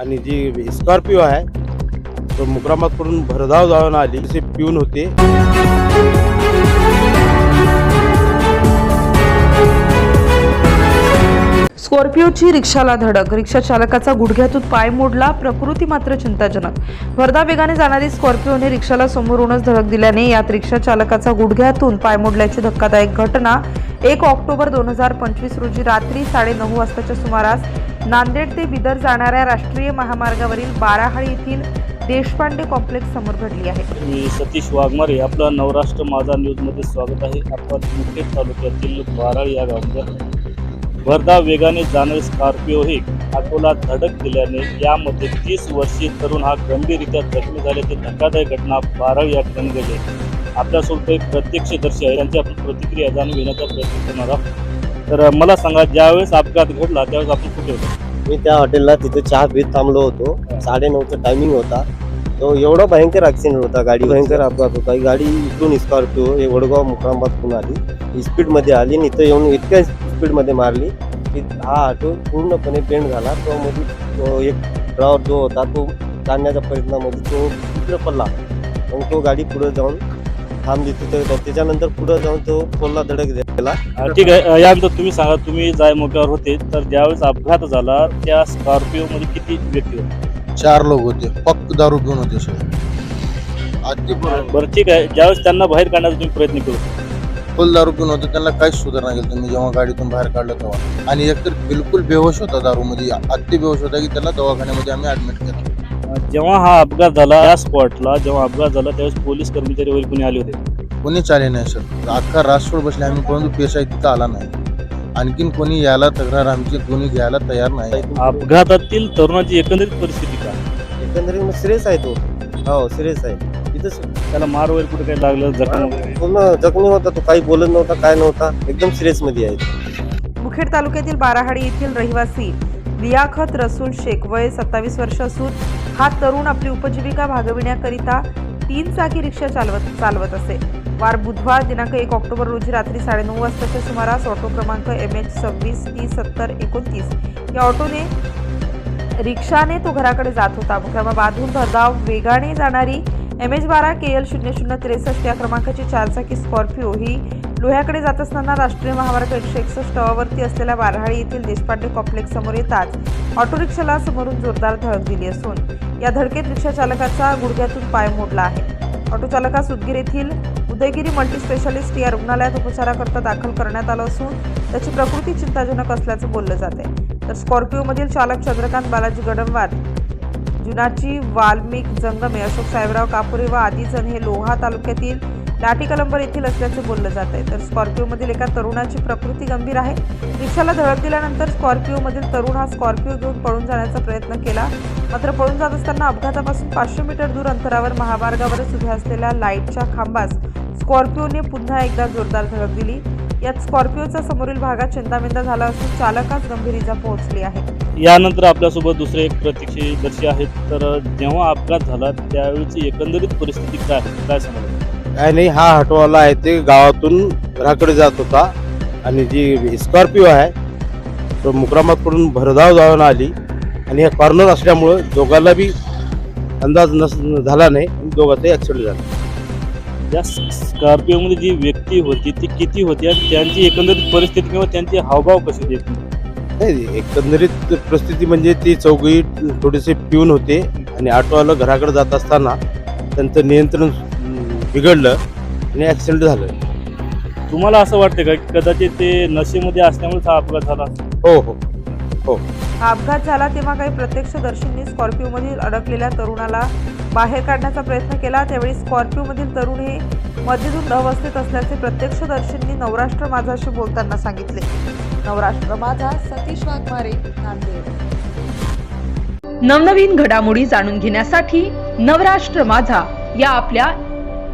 आणि जी स्कॉर्पिओ आहे तो मुक्रामातकडून भरधाव जाऊन आली. असे पिऊन होते. स्कॉर्पिओची रिक्षाला धडक. रिक्षा चालकाचा गुडघ्यातून पाय मोडला. प्रकृती मात्र चिंताजनक. वर्धा वेगाने जाणारी स्कॉर्पिओने रिक्षाला समोरूनच धडक दिल्याने यात रिक्षा चालकाचा गुडघ्यातून पाय मोडल्याची धक्कादायक घटना एक ऑक्टोबर दोन हजार पंचवीस रोजी रात्री साडेनऊ वाजताच्या सुमारास नांदेड ते बिदर जाणाऱ्या राष्ट्रीय महामार्गावरील बाराहाळी येथील देशपांडे कॉम्प्लेक्स समोर घडली आहे. मी सतीश वाघमारे आपलं नवराष्ट्र माझा न्यूजमध्ये स्वागत आहे. आपण मुखेड तालुक्यातील बाराळ या गावामध्ये भरधा वेगाने जाणारे स्कॉर्पिओ हे ऑटोला धडक दिल्याने यामध्ये तीस वर्षीय तरुण हा गंभीररित्या जखमी झाल्याची धक्कादायक घटना बाराळ या ठिकाणी घडली आपल्यासोबत एक प्रत्यक्षदर्शी आहे. त्यांची आपण प्रतिक्रिया जाणून घेण्याचा प्रयत्न करणार आहोत. तर मला सांगा ज्यावेळेस अपघात घडला त्यावेळेस आपण कुठे होतो? मी त्या हॉटेलला तिथे चहा पीत थांबलो होतो. साडेनऊचा टायमिंग होता. तो एवढा भयंकर ऍक्सिडेंट होता. गाडी भयंकर अपघात होता. ही गाडी इथून स्कॉर्पिओ हे वडगाव मुक्रामातून आली. स्पीडमध्ये आली आणि इथं येऊन इतक्या स्पीडमध्ये मारली की हा ऑटो पूर्णपणे बेंड झाला. तो मध्ये तो एक ड्रायव्हर जो होता तो जाण्याच्या प्रयत्नामध्ये तो तिकडे पडला मग तो गाडी पुढे जाऊन थांबली तिथं त्याच्यानंतर पुढे जाऊन तो पोलला धडक दिला ठीक आहे. यानंतर तुम्ही सांगा तुम्ही जाय मोक्यावर होते तर ज्यावेळेस अपघात झाला त्या स्कॉर्पिओमध्ये किती व्यक्ती होते? चार लोक होते. पक्क दारू पिऊन होते सगळे. बरं ठीक आहे. ज्यावेळेस त्यांना बाहेर काढण्याचा तुम्ही प्रयत्न केला. फुल दारू पिऊन होते. त्यांना काहीच सुधारणा केली त्यांनी जेव्हा गाडीतून बाहेर काढलं तेव्हा. आणि एकतर बिलकुल बेहोश होता दारूमध्ये. अति बेहोश होता की त्याला दवाखान्यामध्ये आम्ही ऍडमिट केलं. जेव्हा हा अपघात झाला या स्पॉटला जेव्हा अपघात झाला त्यावेळेस पोलीस कर्मचारी वगैरे कोणी आले होते? कोणीच आले नाही सर. अख्खा राष्ट्रोड बसले आम्ही परंतु पेशा तिथं आला नाही. आणखीन कोणी यायला तक्रार आमची कोणी घ्यायला तयार नाही. अपघातातील तरुणाची एकंदरीत परिस्थिती काय? एकंदरीत मग सिरियस आहे तो. हो सिरियस आहे. तिथंच त्याला मार वगैरे कुठे काही लागलं जखम वगैरे? पूर्ण जखमी होता तो काही बोलत नव्हता काय नव्हता. एकदम सिरियसमध्ये आहे. मुखेड तालुक्यातील बाराहाडी येथील रहिवासी लियाखत रसूल शेख वय सत्तावीस वर्ष असून हा तरुण आपली उपजीविका भागविण्याकरिता तीन चाकी रिक्षा चालवत चालवत असे. वार बुधवार दिनांक एक ऑक्टोबर रोजी रात्री साडेनऊ वाजताच्या सुमारास ऑटो क्रमांक एम एच सव्वीस तीस सत्तर एकोणतीस या ऑटोने रिक्षाने तो घराकडे जात होता. मुक्रामाबादहून भरधाव वेगाने जाणारी एम एच बारा के एल शून्य शून्य त्रेसष्ट या क्रमांकाची चारचाकी स्कॉर्पिओ ही लोह्याकडे जात असताना राष्ट्रीय महामार्ग एकशे एकसष्ट अवरती असलेल्या बारहाळी येथील देशपांडे कॉम्प्लेक्स समोर येताच ऑटो रिक्षाला समोरून जोरदार धडक दिली असून या धडकेत रिक्षाचालकाचा गुडघ्यातून पाय मोडला आहे. ऑटो चालकास उदगीर येथील उदयगिरी मल्टीस्पेशालिस्ट या रुग्णालयात उपचाराकरता दाखल करण्यात आलं असून त्याची प्रकृती चिंताजनक असल्याचं बोललं जाते तर स्कॉर्पिओमधील चालक चंद्रकांत बालाजी गडमवार जुनाची वाल्मिक जंगमे अशोक साहेबराव कापुरे व आदीजण हे लोहा तालुक्यातील लाठी कलंबर येथील असल्याचे बोललं जात आहे. तर स्कॉर्पिओमधील एका तरुणाची प्रकृती गंभीर आहे. रिक्षाला धडक दिल्यानंतर स्कॉर्पिओमधील तरुण हा स्कॉर्पिओ घेऊन पळून जाण्याचा प्रयत्न केला. मात्र पळून जात असताना अपघातापासून पाचशे मीटर दूर अंतरावर महामार्गावरच उभ्या असलेल्या लाईटच्या खांबास स्कॉर्पिओने पुन्हा एकदा जोरदार धडक दिली. यात स्कॉर्पिओचा समोरील भागात चिंतामिंदा झाला असून चालकास गंभीर इजा पोहोचली आहे. यानंतर आपल्यासोबत दुसरे एक प्रतीक्षदर्शी आहेत. तर जेव्हा अपघात झाला त्यावेळीची एकंदरीत परिस्थिती काय काय सांगाल? काय नाही हा ऑटोवाला आहे ते गावातून घराकडे जात होता. आणि जी स्कॉर्पिओ आहे तो मुक्रामातकडून भरधाव जाऊन आली. आणि हे कॉर्नर असल्यामुळं दोघांना बी अंदाज नस झाला नाही. दोघांचाही ॲक्सिडेंट झाला. या स्कॉर्पिओमध्ये जी व्यक्ती होती ती किती होती? आणि त्यांची एकंदरीत परिस्थिती किंवा त्यांचे हावभाव कसे होते? नाही एकंदरीत परिस्थिती म्हणजे ती चौघी थोडेसे पिऊन होते. आणि ऑटोवाला घराकडे जात असताना त्यांचं नियंत्रण बिघडलं आणि ॲक्सिडेंट झालं. तुम्हाला असं वाटतं का की कदाचित ते नशेमध्ये असल्यामुळेच हा अपघात झाला? हो हो. हा अपघात झाला तेव्हा काही प्रत्यक्षदर्शींनी स्कॉर्पिओमधील अडकलेल्या तरुणाला बाहेर काढण्याचा प्रयत्न केला. त्यावेळी स्कॉर्पिओमधील तरुण हे मध्येतून अवस्थेत असल्याचे प्रत्यक्षदर्शींनी नवराष्ट्र माझाशी बोलताना सांगितले. नवराष्ट्र माझा सतीश वाघमारे नांदेड. नवनवीन घडामोडी जाणून घेण्यासाठी नवराष्ट्र माझा या आपल्या